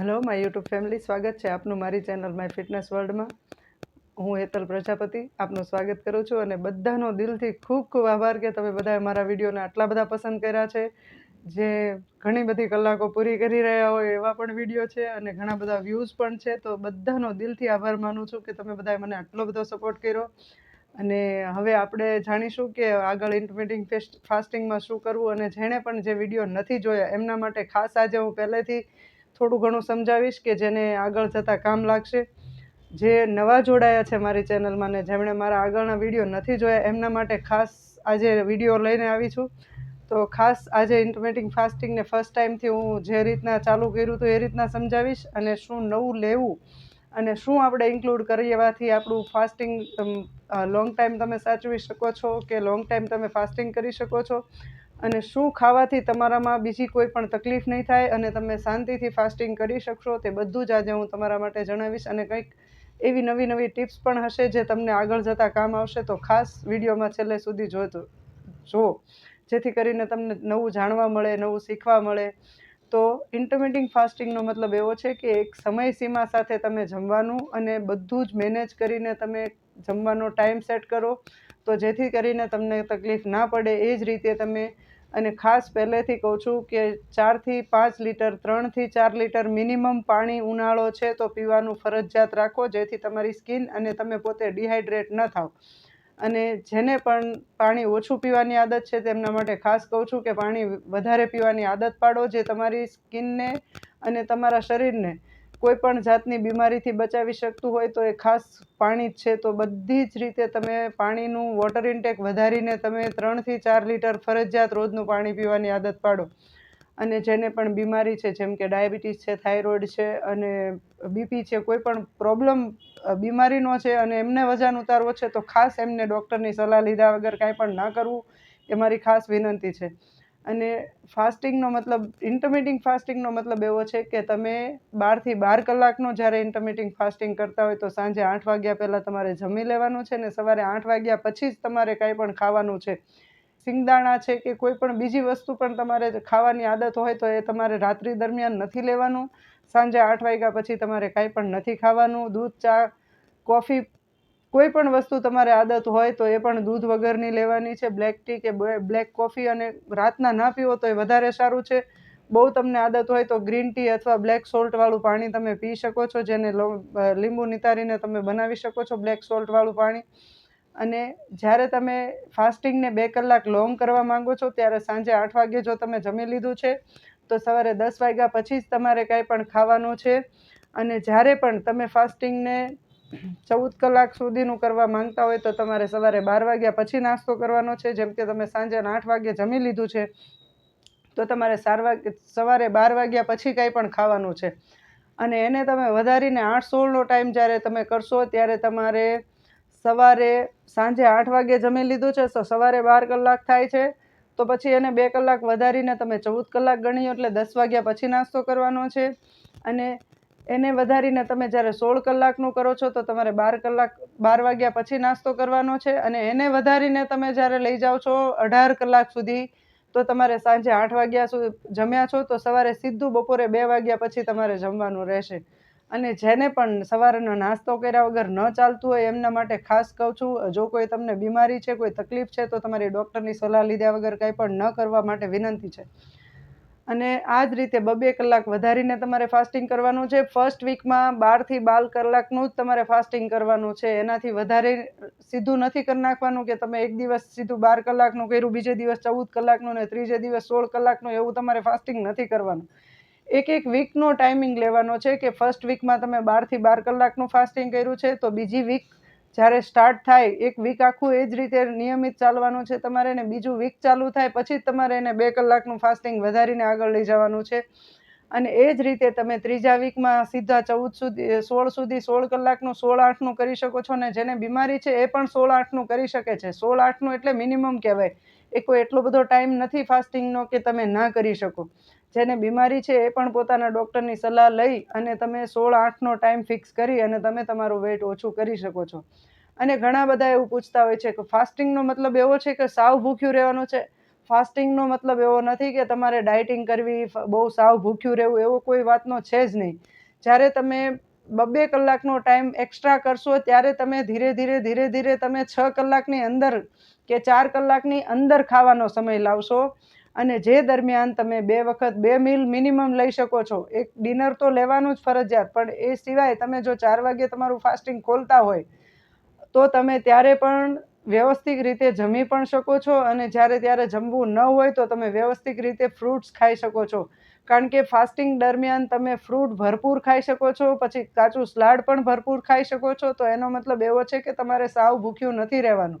Hello, my YouTube family, સ્વાગત છે આપનું મારી ચેનલ માય ફિટનેસ વર્લ્ડમાં. હું હેતલ પ્રજાપતિ, આપનું સ્વાગત કરું છું અને બધાનો દિલથી ખૂબ ખૂબ આભાર કે તમે બધાએ મારા વિડીયોને આટલા બધા પસંદ કર્યા છે. જે ઘણી બધી કલાકો પૂરી કરી રહ્યા હોય એવા પણ વીડિયો છે અને ઘણા બધા વ્યૂઝ પણ છે. તો બધાનો દિલથી આભાર માનું છું કે તમે બધાએ મને આટલો બધો સપોર્ટ કર્યો. અને હવે આપણે જાણીશું કે આગળ ઇન્ટરમિટિંગ ફાસ્ટિંગમાં શું કરવું અને જેણે પણ જે વીડિયો નથી જોયા એમના માટે ખાસ આજે હું પહેલેથી થોડું ઘણું સમજાવીશ કે જેને આગળ જતાં કામ લાગશે. જે નવા જોડાયા છે મારી ચેનલમાં ને જેમણે મારા આગળના વીડિયો નથી જોયા, એમના માટે ખાસ આજે વીડિયો લઈને આવી છું. તો ખાસ આજે ઇન્ટરમેટિંગ ફાસ્ટિંગને ફર્સ્ટ ટાઈમથી હું જે રીતના ચાલુ કર્યું હતું એ રીતના સમજાવીશ અને શું નવું લેવું અને શું આપણે ઇન્ક્લુડ કરીએવાથી આપણું ફાસ્ટિંગ લોંગ ટાઈમ તમે સાચવી શકો છો કે લોંગ ટાઈમ તમે ફાસ્ટિંગ કરી શકો છો. અને શું ખાવાથી તમારામાં બીજી કોઈ પણ તકલીફ નહીં થાય અને તમે શાંતિથી ફાસ્ટિંગ કરી શકશો તે બધું જ આજે હું તમારા માટે જણાવીશ અને કંઈક એવી નવી નવી ટિપ્સ પણ હશે જે તમને આગળ જતાં કામ આવશે તો ખાસ વિડીયોમાં છેલ્લે સુધી જોજો. જુઓ, જેથી કરીને તમને નવું જાણવા મળે, નવું શીખવા મળે. તો ઇન્ટરમિટિંગ ફાસ્ટિંગનો મતલબ એવો છે કે એક સમયસીમા સાથે તમે જમવાનું અને બધું જ મેનેજ કરીને તમે જમવાનો ટાઈમ સેટ કરો. તો જેથી કરીને તમને તકલીફ ના પડે, એ જ રીતે તમે અને ખાસ પહેલેથી કહું છું કે ચારથી પાંચ લીટર, ત્રણથી ચાર લીટર મિનિમમ પાણી ઉનાળો છે તો પીવાનું ફરજિયાત રાખો, જેથી તમારી સ્કિન અને તમે પોતે ડિહાઈડ્રેટ ન થાવ. અને જેને પણ પાણી ઓછું પીવાની આદત છે તેમના માટે ખાસ કહું છું કે પાણી વધારે પીવાની આદત પાડો જે તમારી સ્કિનને અને તમારા શરીરને કોઈ પણ જાતની બીમારીથી બચાવી શકતું હોય તો એ ખાસ પાણી જ છે. તો બધી જ રીતે તમે પાણીનું વોટર ઇન્ટેક વધારીને તમે ત્રણથી ચાર લીટર ફરજિયાત રોજનું પાણી પીવાની આદત પાડો. અને જેને પણ બીમારી છે, જેમ કે ડાયાબિટીસ છે, થાઇરોઇડ છે અને બીપી છે કોઈ પણ પ્રોબ્લેમ બીમારીનો છે અને એમને વજન ઉતારવો છે તો ખાસ એમને ડૉક્ટરની સલાહ લીધા વગર કાંઈ પણ ના કરવું એ મારી ખાસ વિનંતી છે. અને ફાસ્ટિંગનો મતલબ ઇન્ટરમિટિંગ ફાસ્ટિંગનો મતલબ એવો છે કે તમે બારથી બાર કલાકનો જ્યારે ઇન્ટરમિટિંગ ફાસ્ટિંગ કરતા હોય તો સાંજે આઠ વાગ્યા પહેલાં તમારે જમી લેવાનું છે ને સવારે આઠ વાગ્યા પછી જ તમારે કાંઈ પણ ખાવાનું છે. સિંગદાણા છે કે કોઈ પણ બીજી વસ્તુ પણ તમારે ખાવાની આદત હોય તો એ તમારે રાત્રિ દરમિયાન નથી લેવાનું. સાંજે આઠ વાગ્યા પછી તમારે કાંઈ પણ નથી ખાવાનું. દૂધ, ચા, કોફી કોઈ પણ વસ્તુ તમારે આદત હોય તો એ પણ દૂધ વગરની લેવાની છે. બ્લેક ટી કે બ્લેક કોફી અને રાતના ના પીવો તો એ વધારે સારું છે. બહુ તમને આદત હોય તો ગ્રીન ટી અથવા બ્લેક સોલ્ટવાળું પાણી તમે પી શકો છો, જેને લીંબુ નિતારીને તમે બનાવી શકો છો બ્લેક સોલ્ટવાળું પાણી. અને જ્યારે તમે ફાસ્ટિંગને બે કલાક લોંગ કરવા માંગો છો, ત્યારે સાંજે આઠ વાગે જો તમે જમી લીધું છે, તો સવારે દસ વાગ્યા પછી જ તમારે કાંઈ પણ ખાવાનું છે. અને જ્યારે પણ તમે ફાસ્ટિંગને ચૌદ કલાક સુધીનું કરવા માંગતા હોય તો તમારે સવારે બાર વાગ્યા પછી નાસ્તો કરવાનો છે. જેમ કે તમે સાંજે આઠ વાગ્યે જમી લીધું છે, તો તમારે સાર સવારે બાર વાગ્યા પછી કાંઈ પણ ખાવાનું છે. અને એને તમે વધારીને આઠ સોળનો ટાઈમ જ્યારે તમે કરશો ત્યારે તમારે સવારે સાંજે આઠ વાગે જમી લીધું છે, તો સવારે બાર કલાક થાય છે. તો પછી એને બે કલાક વધારીને તમે ચૌદ કલાક ગણ્યો એટલે દસ વાગ્યા પછી નાસ્તો કરવાનો છે. અને એને વધારીને તમે જ્યારે સોળ કલાકનું કરો છો, તો તમારે બાર કલાક, બાર વાગ્યા પછી નાસ્તો કરવાનો છે અને એને વધારીને તમે જ્યારે લઈ જાઓ છો અઢાર કલાક સુધી, તો તમારે સાંજે આઠ વાગ્યા સુધી જમ્યા છો, તો સવારે સીધું બપોરે બે વાગ્યા પછી તમારે જમવાનું રહેશે. અને જેને પણ સવારનો નાસ્તો કર્યા વગર ન ચાલતું હોય, એમના માટે ખાસ કહું છું, જો કોઈ તમને બીમારી છે, કોઈ તકલીફ છે, તો તમારી ડૉક્ટરની સલાહ લીધા વગર કંઈ પણ ન કરવા માટે વિનંતી છે. અને આ જ રીતે બબે કલાક વધારીને તમારે ફાસ્ટિંગ કરવાનું છે. ફર્સ્ટ વીકમાં બારથી બાર કલાકનું જ તમારે ફાસ્ટિંગ કરવાનું છે. એનાથી વધારે સીધું નથી કરી નાખવાનું કે તમે એક દિવસ સીધું બાર કલાકનું કર્યું, બીજે દિવસ ચૌદ કલાકનું ને ત્રીજે દિવસ સોળ કલાકનું એવું તમારે ફાસ્ટિંગ નથી કરવાનું. એક એક વીકનો ટાઈમિંગ લેવાનો છે કે ફર્સ્ટ વીકમાં તમે બારથી બાર કલાકનું ફાસ્ટિંગ કર્યું છે તો બીજી વીક જ્યારે સ્ટાર્ટ થાય, એક વીક આખું એ જ રીતે નિયમિત ચાલવાનું છે તમારે ને બીજું વીક ચાલુ થાય, પછી જ તમારે એને બે કલાકનું ફાસ્ટિંગ વધારીને આગળ લઈ જવાનું છે. અને એ જ રીતે તમે ત્રીજા વીકમાં સીધા ચૌદ સુધી સોળ સુધી સોળ કલાકનું, સોળ આઠનું કરી શકો છો ને જેને બીમારી છે એ પણ સોળ આઠનું કરી શકે છે. સોળ આઠનું એટલે મિનિમમ કહેવાય. એ કોઈ એટલો બધો ટાઈમ નથી ફાસ્ટિંગનો કે તમે ના કરી શકો. જેને બીમારી છે એ પણ પોતાના ડૉક્ટરની સલાહ લઈ અને તમે સોળ આઠનો ટાઈમ ફિક્સ કરી અને તમે તમારું વેઇટ ઓછું કરી શકો છો. અને ઘણા બધા એવું પૂછતા હોય છે કે ફાસ્ટિંગનો મતલબ એવો છે કે સાવ ભૂખ્યું રહેવાનું છે? ફાસ્ટિંગનો મતલબ એવો નથી કે તમારે ડાયટિંગ કરવી બહુ સાવ ભૂખ્યું રહેવું એવો કોઈ વાતનો છે જ નહીં. જ્યારે તમે બબે કલાકનો ટાઈમ એક્સ્ટ્રા કરશો ત્યારે તમે ધીરે ધીરે ધીરે ધીરે તમે છ કલાકની અંદર કે ચાર કલાકની અંદર ખાવાનો સમય લાવશો. અને જે દરમિયાન તમે બે વખત, બે મીલ મિનિમમ લઈ શકો છો. એક ડિનર તો લેવાનું જ ફરજિયાત, પણ એ સિવાય તમે જો ચાર વાગે તમારું ફાસ્ટિંગ ખોલતા હોય, તો તમે ત્યારે પણ વ્યવસ્થિત રીતે જમી પણ શકો છો અને જ્યારે ત્યારે જમવું ન હોય તો તમે વ્યવસ્થિત રીતે ફ્રૂટ્સ ખાઈ શકો છો. કારણ કે ફાસ્ટિંગ દરમિયાન તમે ફ્રૂટ ભરપૂર ખાઈ શકો છો, પછી કાચું સલાડ પણ ભરપૂર ખાઈ શકો છો, તો એનો મતલબ એવો છે કે તમારે સાવ ભૂખ્યું નથી રહેવાનું.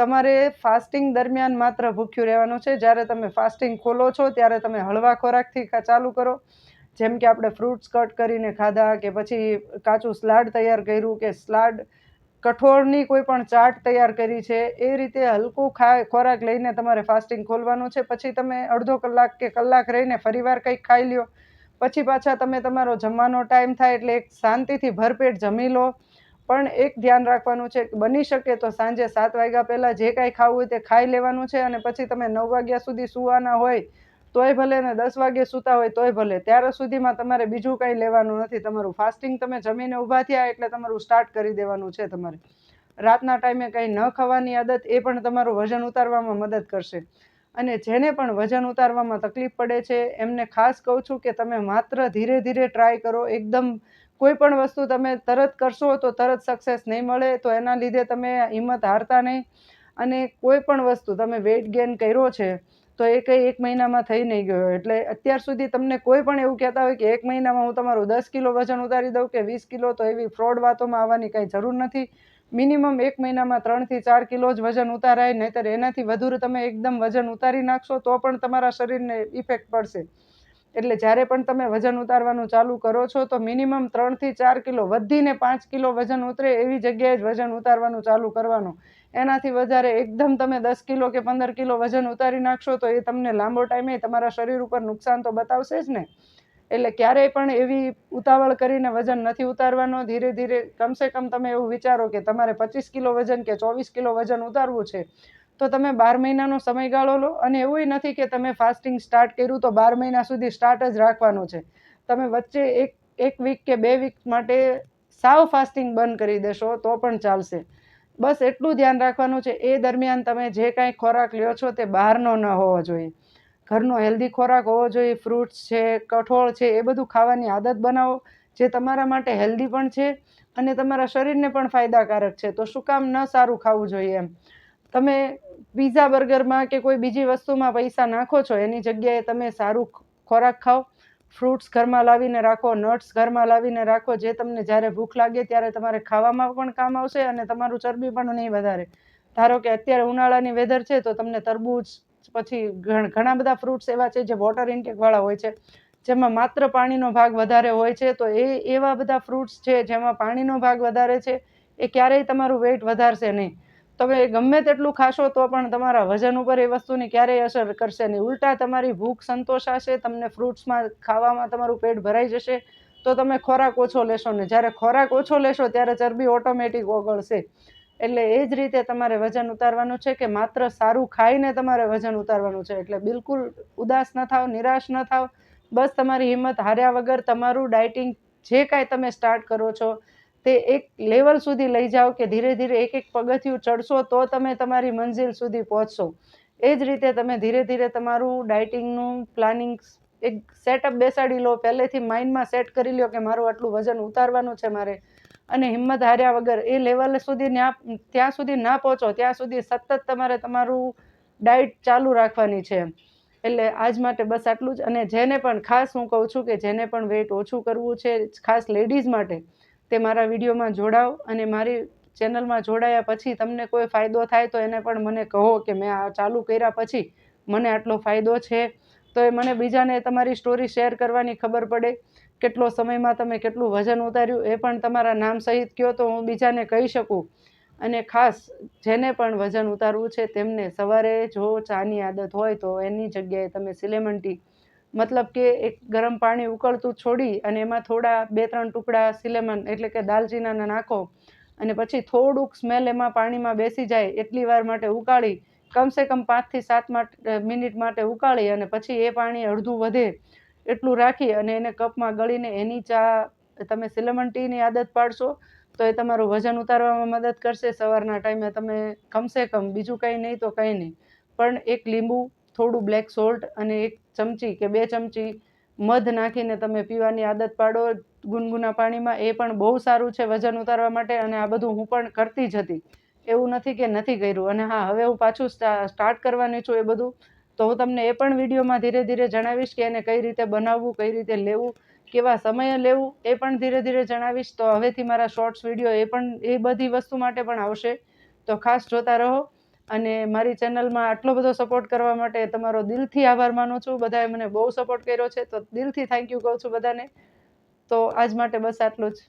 તમારે ફાસ્ટિંગ દરમિયાન માત્ર ભૂખ્યું રહેવાનું છે. જ્યારે તમે ફાસ્ટિંગ ખોલો છો, ત્યારે તમે હળવા ખોરાકથી ચાલુ કરો. જેમ કે આપણે ફ્રૂટ્સ કટ કરીને ખાધા કે પછી કાચું સલાડ તૈયાર કર્યું કે સલાડ કઠોળની કોઈ પણ ચાટ તૈયાર કરી છે, એ રીતે હલકું ખા ખોરાક લઈને તમારે ફાસ્ટિંગ ખોલવાનું છે. પછી તમે અડધો કલાક કે કલાક રહીને ફરીવાર કંઈક ખાઈ લ્યો. પછી પાછા તમે તમારો જમવાનો ટાઈમ થાય એટલે એક શાંતિથી ભરપેટ જમી લો. પણ એક ધ્યાન રાખવાનું છે બની શકે તો સાંજે સાત વાગ્યા પહેલાં જે કાંઈ ખાવું હોય તે ખાઈ લેવાનું છે અને પછી તમે નવ વાગ્યા સુધી સૂવાના હોય તોય ભલે ને દસ વાગે સૂતા હોય તોય ભલે. ત્યાર સુધીમાં તમારે બીજું કાંઈ લેવાનું નથી. તમારું ફાસ્ટિંગ તમે જમીને ઊભા થયા એટલે તમારું સ્ટાર્ટ કરી દેવાનું છે તમારે. રાતના ટાઈમે કંઈ ન ખાવાની આદત એ પણ તમારું વજન ઉતારવામાં મદદ કરશે. અને જેને પણ વજન ઉતારવામાં તકલીફ પડે છે એમને ખાસ કહું છું કે તમે માત્ર ધીરે ધીરે ટ્રાય કરો. એકદમ કોઈ પણ વસ્તુ તમે તરત કરશો તો તરત સક્સેસ નહીં મળે, તો એના લીધે તમે હિંમત હારતા નહીં. અને કોઈ પણ વસ્તુ તમે વેઇટ ગેઇન કર્યો છે, તો એ કંઈ એક મહિનામાં થઈ નહીં ગયો. એટલે અત્યાર સુધી તમને કોઈ પણ એવું કહેતા હોય કે એક મહિનામાં હું તમારું દસ કિલો વજન ઉતારી દઉં કે વીસ કિલો, તો એવી ફ્રોડ વાતોમાં આવવાની કાંઈ જરૂર નથી. મિનિમમ એક મહિનામાં ત્રણથી ચાર કિલો જ વજન ઉતારાય, નહીંતર એનાથી વધુ તમે એકદમ વજન ઉતારી નાખશો તો પણ તમારા શરીરને ઇફેક્ટ પડશે. એટલે જ્યારે પણ તમે વજન ઉતારવાનું ચાલુ કરો છો, તો મિનિમમ ત્રણથી ચાર કિલો, વધીને પાંચ કિલો વજન ઉતરે એવી જગ્યાએ જ વજન ઉતારવાનું ચાલુ કરવાનું. એનાથી વધારે એકદમ તમે દસ કિલો કે પંદર કિલો વજન ઉતારી નાખશો, તો એ તમને લાંબો ટાઈમે તમારા શરીર ઉપર નુકસાન તો બતાવશે જ ને. એટલે ક્યારેય પણ એવી ઉતાવળ કરીને વજન નથી ઉતારવાનો. ધીરે ધીરે કમસે કમ તમે એવું વિચારો કે તમારે પચીસ કિલો વજન કે ચોવીસ કિલો વજન ઉતારવું છે. તો તમે બાર મહિનાનો સમયગાળો લો. અને એવું નથી કે તમે ફાસ્ટિંગ સ્ટાર્ટ કર્યું તો બાર મહિના સુધી સ્ટાર્ટ જ રાખવાનું છે. તમે વચ્ચે એક એક વીક કે બે વીક માટે સાવ ફાસ્ટિંગ બંધ કરી દેશો તો પણ ચાલશે. બસ એટલું ધ્યાન રાખવાનું છે. એ દરમિયાન તમે જે કાંઈ ખોરાક લ્યો છો તે બહારનો ન હોવો જોઈએ. ઘરનો હેલ્ધી ખોરાક હોવો જોઈએ. ફ્રૂટ્સ છે, કઠોળ છે, એ બધું ખાવાની આદત બનાવો જે તમારા માટે હેલ્ધી પણ છે અને તમારા શરીરને પણ ફાયદાકારક છે. તો શું કામ ન સારું ખાવું જોઈએ એમ? તમે પીઝા બર્ગરમાં કે કોઈ બીજી વસ્તુમાં પૈસા નાખો છો, એની જગ્યાએ તમે સારું ખોરાક ખાઓ. ફ્રૂટ્સ ઘરમાં લાવીને રાખો, નટ્સ ઘરમાં લાવીને રાખો, જે તમને જ્યારે ભૂખ લાગે ત્યારે તમારે ખાવામાં પણ કામ આવશે અને તમારું ચરબી પણ નહીં વધારે. ધારો કે અત્યારે ઉનાળાની વેધર છે તો તમને તરબૂચ, પછી ઘણ- બધા ફ્રૂટ્સ એવા છે જે વોટર ઇન્ટેકવાળા હોય છે. જેમાં માત્ર પાણીનો ભાગ વધારે હોય છે તો એ, એવા બધા ફ્રૂટ્સ છે જેમાં પાણીનો ભાગ વધારે છે, એ ક્યારેય તમારું વેઇટ વધારશે નહીં. તમે ગમે તેટલું ખાશો તો પણ તમારા વજન ઉપર એ વસ્તુની ક્યારેય અસર કરશે નહીં. ઉલટા તમારી ભૂખ સંતોષાશે, તમને ફ્રૂટ્સમાં ખાવામાં તમારું પેટ ભરાઈ જશે, તો તમે ખોરાક ઓછો લેશો ને. જ્યારે ખોરાક ઓછો લેશો ત્યારે ચરબી ઓટોમેટિક ઓગળશે. એટલે એ જ રીતે તમારે વજન ઉતારવાનું છે કે માત્ર સારું ખાઈને તમારે વજન ઉતારવાનું છે. એટલે બિલકુલ ઉદાસ ન થાવ, નિરાશ ન થાવ. બસ તમારી હિંમત હાર્યા વગર તમારું ડાયટિંગ જે કાંઈ તમે સ્ટાર્ટ કરો છો તે એક લેવલ સુધી લઈ જાઓ કે ધીરે ધીરે એક એક પગથિયું ચડશો તો તમે તમારી મંજિલ સુધી પહોંચશો. એ જ રીતે તમે ધીરે ધીરે તમારું ડાયટિંગનું પ્લાનિંગ એક સેટઅપ બેસાડી લો. પહેલેથી માઇન્ડમાં સેટ કરી લો કે મારું આટલું વજન ઉતારવાનું છે મારે. અને હિંમત હાર્યા વગર એ લેવલ સુધી ત્યાં સુધી ના પહોંચો, ત્યાં સુધી સતત તમારે તમારું ડાયટ ચાલુ રાખવાની છે. એટલે આજ માટે બસ આટલું જ. અને જેને પણ ખાસ હું કહું છું કે જેને પણ વેઇટ ઓછું કરવું છે, ખાસ લેડીઝ માટે તે મારા વિડીયોમાં જોડાઓ અને મારી ચેનલમાં જોડાયા પછી તમને કોઈ ફાયદો થાય તો એને પણ મને કહો કે મેં આ ચાલુ કર્યા પછી મને આટલો ફાયદો છે. તો એ મને બીજાને તમારી સ્ટોરી શેર કરવાની ખબર પડે. કેટલો સમયમાં તમે કેટલું વજન ઉતાર્યું એ પણ તમારા નામ સહિત કહો તો હું બીજાને કહી શકું. અને ખાસ જેને પણ વજન ઉતારવું છે તેમને સવારે જો ચાની આદત હોય તો એની જગ્યાએ તમે સિલેમન ટી મતલબ કે એક ગરમ પાણી ઉકળતું છોડી અને એમાં થોડા બે ત્રણ ટુકડા સિલેમન એટલે કે દાલચીનાના નાખો અને પછી થોડુંક સ્મેલ એમાં પાણીમાં બેસી જાય એટલી વાર માટે ઉકાળી, કમસે કમ પાંચથી સાત મિનિટ માટે ઉકાળી અને પછી એ પાણી અડધું વધે એટલું રાખી અને એને કપમાં ગળીને એની ચા, તમે સિલેમન ટીની આદત પાડશો તો એ તમારું વજન ઉતારવામાં મદદ કરશે. સવારના ટાઈમે તમે કમસે કમ બીજું કંઈ નહીં તો કંઈ નહીં. પણ એક લીંબુ થોડું બ્લેક સોલ્ટ અને એક ચમચી કે બે ચમચી મધ નાખીને તમે પીવાની આદત પાડો. ગુનગુના પાણીમાં એ પણ બહુ સારું છે વજન ઉતારવા માટે અને આ બધું હું પણ કરતી જ હતી. એવું નથી કે નથી કર્યું. અને હા, હવે હું પાછું સ્ટાર્ટ કરવાની છું એ બધું. તો હું તમને એ પણ વિડીયોમાં ધીરે ધીરે જણાવીશ કે એને કઈ રીતે બનાવવું, કઈ રીતે લેવું, કેવા સમયે લેવું એ પણ ધીરે ધીરે જણાવીશ. તો હવેથી મારા શોર્ટ્સ વીડિયો એ પણ એ બધી વસ્તુ માટે પણ આવશે. તો ખાસ જોતા રહો. અને મારી ચેનલમાં આટલો બધો સપોર્ટ કરવા માટે તમારો દિલથી આભાર માનું છું. બધાએ મને બહુ સપોર્ટ કર્યો છે. તો દિલથી થેન્ક યુ કહું છું બધાને. તો આજ માટે બસ આટલું જ.